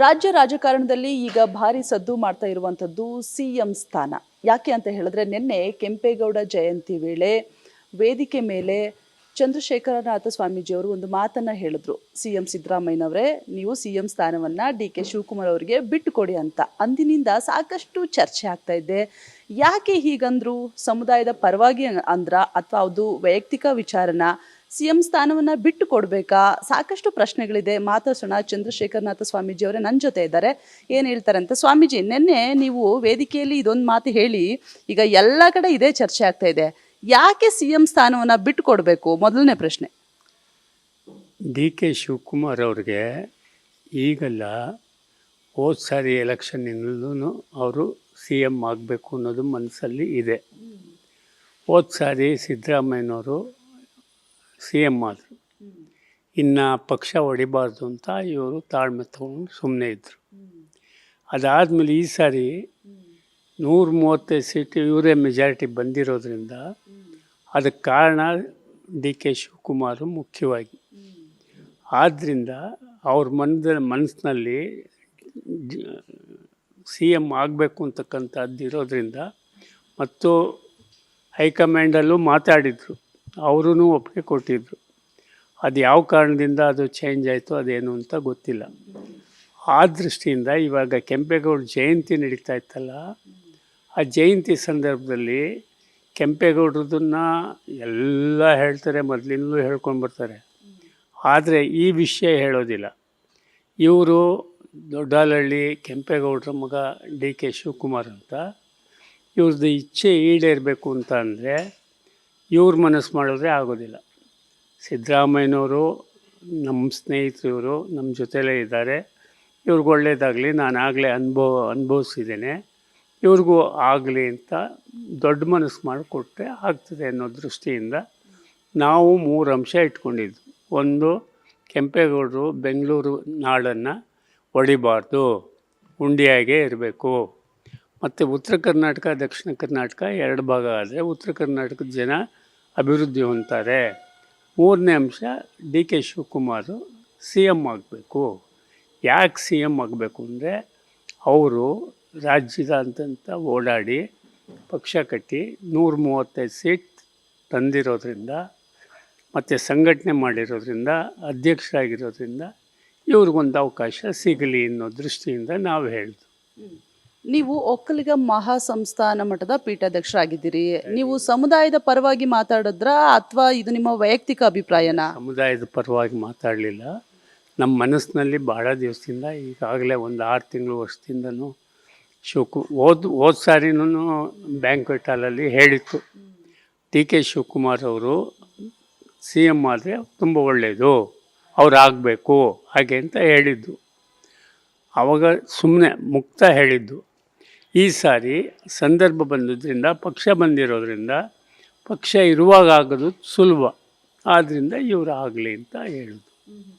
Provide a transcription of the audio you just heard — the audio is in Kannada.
ರಾಜ್ಯ ರಾಜಕಾರಣದಲ್ಲಿ ಈಗ ಭಾರಿ ಸದ್ದು ಮಾಡ್ತಾ ಇರುವಂಥದ್ದು ಸಿ ಎಂ ಸ್ಥಾನ. ಯಾಕೆ ಅಂತ ಹೇಳಿದ್ರೆ ನಿನ್ನೆ ಕೆಂಪೇಗೌಡ ಜಯಂತಿ ವೇಳೆ ವೇದಿಕೆ ಮೇಲೆ ಚಂದ್ರಶೇಖರನಾಥ ಸ್ವಾಮೀಜಿಯವರು ಒಂದು ಮಾತನ್ನ ಹೇಳಿದ್ರು. ಸಿ ಎಂ ಸಿದ್ದರಾಮಯ್ಯನವರೇ, ನೀವು ಸಿ ಎಂ ಸ್ಥಾನವನ್ನ ಡಿ ಕೆ ಶಿವಕುಮಾರ್ ಅವರಿಗೆ ಬಿಟ್ಟುಕೊಡಿ ಅಂತ. ಅಂದಿನಿಂದ ಸಾಕಷ್ಟು ಚರ್ಚೆ ಆಗ್ತಾ ಇದೆ. ಯಾಕೆ ಹೀಗಂದ್ರು? ಸಮುದಾಯದ ಪರವಾಗಿ ಅಂದ್ರ, ಅಥವಾ ಅದು ವೈಯಕ್ತಿಕ ವಿಚಾರನ ಸಿ ಎಂ ಸ್ಥಾನವನ್ನ ಬಿಟ್ಟು ಕೊಡ್ಬೇಕಾ? ಸಾಕಷ್ಟು ಪ್ರಶ್ನೆಗಳಿದೆ. ಮಾತಾಡ್ಸೋಣ ಚಂದ್ರಶೇಖರನಾಥ ಸ್ವಾಮೀಜಿ ಅವರೇ ನನ್ನ ಜೊತೆ ಇದ್ದಾರೆ. ಏನು ಹೇಳ್ತಾರೆ ಅಂತ? ಸ್ವಾಮೀಜಿ, ನಿನ್ನೆ ನೀವು ವೇದಿಕೆಯಲ್ಲಿ ಇದೊಂದು ಮಾತು ಹೇಳಿ, ಈಗ ಎಲ್ಲ ಕಡೆ ಇದೇ ಚರ್ಚೆ ಆಗ್ತಾ ಇದೆ. ಯಾಕೆ ಸಿ ಸ್ಥಾನವನ್ನ ಬಿಟ್ಟು ಕೊಡಬೇಕು? ಮೊದಲನೇ ಪ್ರಶ್ನೆ. ಡಿ ಕೆ ಶಿವಕುಮಾರ್ ಅವ್ರಿಗೆ ಈಗಲ್ಲ ಹೋದ ಸಾರಿ ಎಲೆಕ್ಷನ್ನಿಂದಲೂ ಅವರು ಸಿ ಎಂ ಆಗಬೇಕು ಅನ್ನೋದು ಮನಸ್ಸಲ್ಲಿ ಇದೆ. ಹೋದ ಸಾರಿ ಸಿದ್ದರಾಮಯ್ಯನವರು ಸಿ ಎಂ ಆದರು. ಇನ್ನು ಪಕ್ಷ ಹೊಡಿಬಾರ್ದು ಅಂತ ಇವರು ತಾಳ್ಮೆ ತಗೊಂಡು ಸುಮ್ಮನೆ ಇದ್ದರು ಅದಾದಮೇಲೆ ಈ ಸಾರಿ ನೂರ ಮೂವತ್ತೈದು ಸೀಟು ಇವರೇ ಮೆಜಾರಿಟಿ ಬಂದಿರೋದ್ರಿಂದ ಅದಕ್ಕೆ ಕಾರಣ ಡಿ ಕೆ ಶಿವಕುಮಾರ್ ಮುಖ್ಯವಾಗಿ. ಆದ್ದರಿಂದ ಅವ್ರ ಮನದ ಮನಸ್ಸಿನಲ್ಲಿ ಸಿ ಎಂ ಆಗಬೇಕು ಅಂತಕ್ಕಂಥದ್ದು ಇರೋದ್ರಿಂದ ಮತ್ತು ಹೈಕಮಾಂಡಲ್ಲೂ ಮಾತಾಡಿದರು. ಅವರೂ ಒಪ್ಪಿಗೆ ಕೊಟ್ಟಿದ್ದರು ಅದು ಯಾವ ಕಾರಣದಿಂದ ಅದು ಚೇಂಜ್ ಆಯಿತು ಅದೇನು ಅಂತ ಗೊತ್ತಿಲ್ಲ. ಆ ದೃಷ್ಟಿಯಿಂದ ಇವಾಗ ಕೆಂಪೇಗೌಡ ಜಯಂತಿ ನಡೀತಾ ಇತ್ತಲ್ಲ, ಆ ಜಯಂತಿ ಸಂದರ್ಭದಲ್ಲಿ ಕೆಂಪೇಗೌಡ್ರದನ್ನ ಎಲ್ಲ ಹೇಳ್ತಾರೆ, ಮೊದಲಿಂದಲೂ ಹೇಳ್ಕೊಂಡು ಬರ್ತಾರೆ. ಆದರೆ ಈ ವಿಷಯ ಹೇಳೋದಿಲ್ಲ. ಇವರು ದೊಡ್ಡಾಲಹಳ್ಳಿ ಕೆಂಪೇಗೌಡರ ಮಗ ಡಿ ಕೆ ಶಿವಕುಮಾರ್ ಅಂತ ಇವ್ರದ್ದು ಇಚ್ಛೆ ಈಡೇರಬೇಕು ಅಂತ ಅಂದರೆ ಇವ್ರ ಮನಸ್ಸು ಮಾಡಿದ್ರೆ ಆಗೋದಿಲ್ಲ. ಸಿದ್ದರಾಮಯ್ಯನವರು ನಮ್ಮ ಸ್ನೇಹಿತರು ಇವರು ನಮ್ಮ ಜೊತೆಲೇ ಇದ್ದಾರೆ. ಇವ್ರಿಗೆ ಒಳ್ಳೇದಾಗಲಿ, ನಾನು ಆಗಲೇ ಅನುಭವ, ಅನುಭವಿಸಿದ್ದೇನೆ. ಇವ್ರಿಗೂ ಆಗಲಿ ಅಂತ ದೊಡ್ಡ ಮನಸ್ಸು ಮಾಡಿಕೊಟ್ರೆ ಆಗ್ತದೆ ಅನ್ನೋ ದೃಷ್ಟಿಯಿಂದ ನಾವು ಮೂರು ಅಂಶ ಇಟ್ಕೊಂಡಿದ್ದು ಒಂದು, ಕೆಂಪೇಗೌಡರು ಬೆಂಗಳೂರು ನಾಡನ್ನು ಹೊಡಿಬಾರ್ದು ಉಂಡಿಯಾಗೆ ಇರಬೇಕು. ಮತ್ತು ಉತ್ತರ ಕರ್ನಾಟಕ, ದಕ್ಷಿಣ ಕರ್ನಾಟಕ ಎರಡು ಭಾಗ ಆದರೆ ಉತ್ತರ ಕರ್ನಾಟಕದ ಜನ ಅಭಿವೃದ್ಧಿ ಹೊಂದ್ತಾರೆ. ಮೂರನೇ ಅಂಶ D K Shivakumar C M ಆಗಬೇಕು. ಯಾಕೆ ಸಿ ಎಂ ಆಗಬೇಕು ಅಂದರೆ ಅವರು ರಾಜ್ಯದ ಅಂತಂತ ಓಡಾಡಿ ಪಕ್ಷ ಕಟ್ಟಿ ನೂರ ಮೂವತ್ತೈದು ಸೀಟ್ ತಂದಿರೋದ್ರಿಂದ ಮತ್ತು ಸಂಘಟನೆ ಮಾಡಿರೋದ್ರಿಂದ ಅಧ್ಯಕ್ಷರಾಗಿರೋದ್ರಿಂದ ಇವ್ರಿಗೊಂದು ಅವಕಾಶ ಸಿಗಲಿ ಅನ್ನೋ ದೃಷ್ಟಿಯಿಂದ ನಾವು ಹೇಳಿದ್ವು ನೀವು ಒಕ್ಕಲಿಗ ಮಹಾಸಂಸ್ಥಾನ ಮಠದ ಪೀಠಾಧ್ಯಕ್ಷರಾಗಿದ್ದೀರಿ. ನೀವು ಸಮುದಾಯದ ಪರವಾಗಿ ಮಾತಾಡಿದ್ರ ಅಥವಾ ಇದು ನಿಮ್ಮ ವೈಯಕ್ತಿಕ ಅಭಿಪ್ರಾಯನಾ? ಸಮುದಾಯದ ಪರವಾಗಿ ಮಾತಾಡಲಿಲ್ಲ. ನಮ್ಮ ಮನಸ್ಸಿನಲ್ಲಿ ಭಾಳ ದಿವಸದಿಂದ ಈಗಾಗಲೇ ಒಂದು ಆರು ತಿಂಗಳು ವರ್ಷದಿಂದನೂ ಶಿವಕು ಓದ್ ಹೋದ ಸಾರಿನೂ ಬ್ಯಾಂಕ್ವೆಟ್ ಹಾಲಲ್ಲಿ ಹೇಳಿತ್ತು. ಟಿ ಕೆ ಶಿವಕುಮಾರ್ ಅವರು ಸಿ ಎಂ ಆದರೆ ತುಂಬ ಒಳ್ಳೆಯದು ಅವ್ರು ಆಗಬೇಕು ಹಾಗೆ ಅಂತ ಹೇಳಿದ್ದು. ಆವಾಗ ಸುಮ್ಮನೆ ಮುಕ್ತ ಹೇಳಿದ್ದು. ಈ ಸಾರಿ ಸಂದರ್ಭ ಬಂದಿದ್ದರಿಂದ, ಪಕ್ಷ ಬಂದಿರೋದ್ರಿಂದ, ಪಕ್ಷ ಇರುವಾಗ ಆಗೋದು ಸುಲಭ. ಆದ್ದರಿಂದ ಇವರು ಆಗಲಿ ಅಂತ ಹೇಳಿದ್ರು